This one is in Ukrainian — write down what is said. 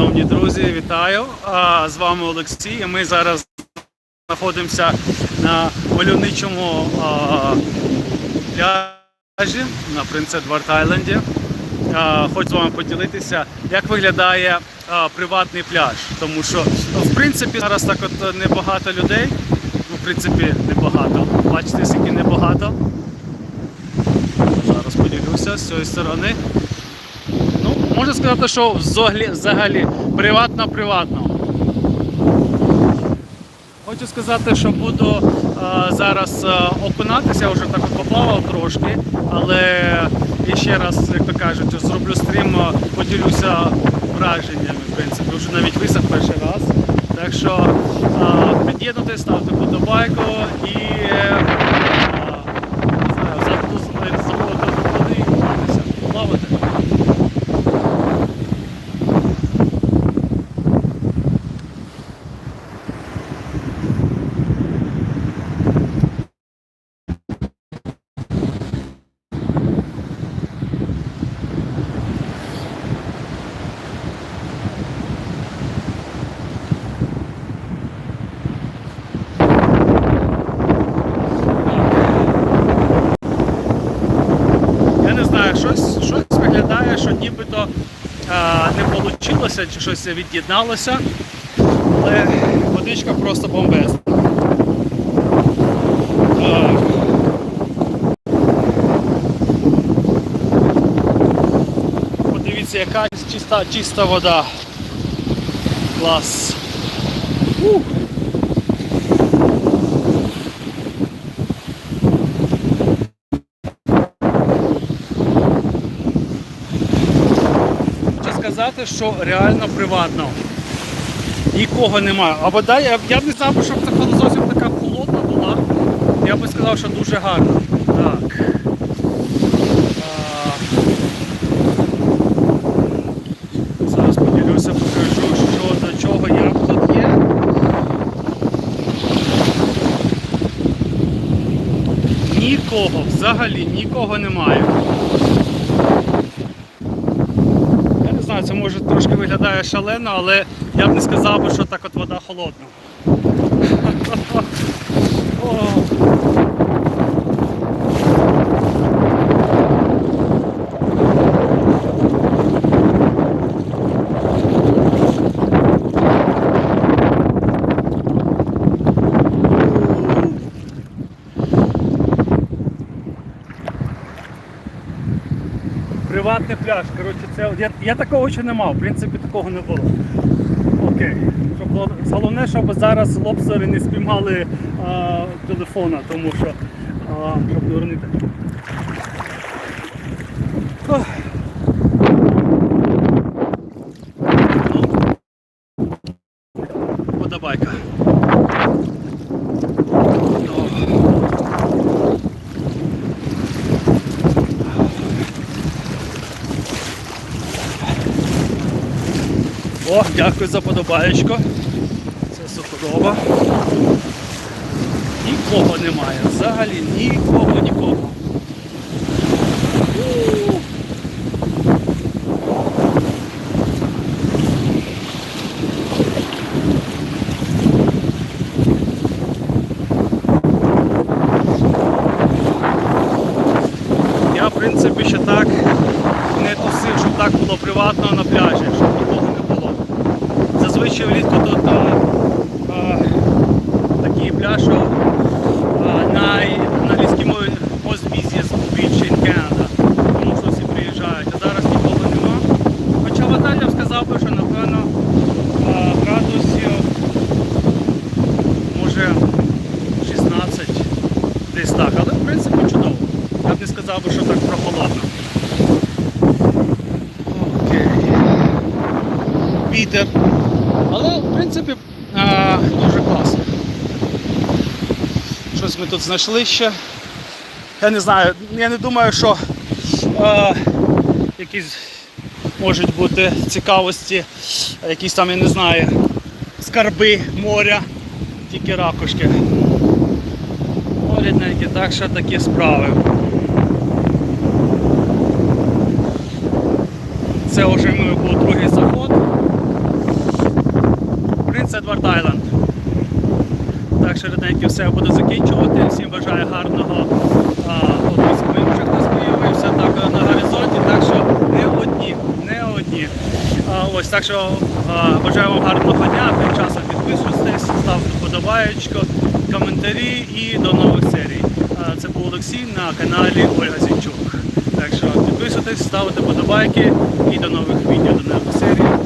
Шановні друзі, вітаю! З вами Олексій. Ми зараз знаходимося на мальовничому пляжі на Принц Едвард Айленді. Хочу з вами поділитися, як виглядає приватний пляж. Тому що, ну, в принципі, зараз так от небагато людей. Ну, в принципі, небагато. Бачите, скільки небагато. Зараз поділюся з цієї сторони. Можна сказати, що взагалі, приватно-приватно. Хочу сказати, що буду а, зараз а, окунатися, вже так поплавав трошки, але я ще раз, як то кажуть, зроблю стрім, поділюся враженнями. В принципі, вже навіть висох перший раз. Так що під'єднуйтесь, ставте подобайку і е, а, не знаю, завжди заходити до води і купатися, плавати. Я не знаю, щось, щось виглядає, що нібито не вийшло, чи щось від'єдналося, але водичка просто бомбезна. Подивіться, яка чиста, чиста вода. Клас. Ух. Хочу сказати, що реально приватно. Нікого немає. А вода, я, я б не знав, щоб це зовсім така холодна була. Я би сказав, що дуже гарно. Так. Зараз поділюся, покажу, що до чого, як тут є. Нікого, взагалі нікого немає. Знаю, це може трошки виглядає шалено, але я б не сказав що так от вода холодна. О. Приватний пляж. Коротше, це я, я такого ще не мав, в принципі, такого не було. Окей. Щоб, головне, щоб зараз лобстери не спіймали а, телефона, тому що а, щоб не. О, дякую за подобаєчко. Це суперово. Нікого немає. Взагалі нікого, нікого. Я, в принципі, ще так не тусив, щоб так було приватно на пляжі, щоб нікого не було. Зазвичай влітку тут а, а, такий пляж, що а, на, на англійській мові most busiest beach in Canada. Тому що всі приїжджають, а зараз нікого нема. Хоча вода я б сказав би, що напевно а, градусів може 16 десь так, але в принципі чудово. Я б не сказав би, що так прохолодно. Окей. Вітер. Але в принципі а, дуже класно. Щось ми тут знайшли ще. Я не знаю, я не думаю, що а, якісь можуть бути цікавості, якісь там, я не знаю, скарби моря, тільки ракушки. Рідненькі, так що такі справи. Це вже ми був другий заход. це Едвард Айленд. Так, швиденько все буду закінчувати. Всім бажаю гарного. А, от ми вже хтось появився так на горизонті, так що не одні, не одні. А, ось так що а, бажаю вам гарного дня. Тим часом підписуйтесь, ставте вподобаєчко, коментарі і до нових серій. А, це був Олексій на каналі Ольга Зінчук. Так що підписуйтесь, ставте вподобайки і до нових відео, до нових серій.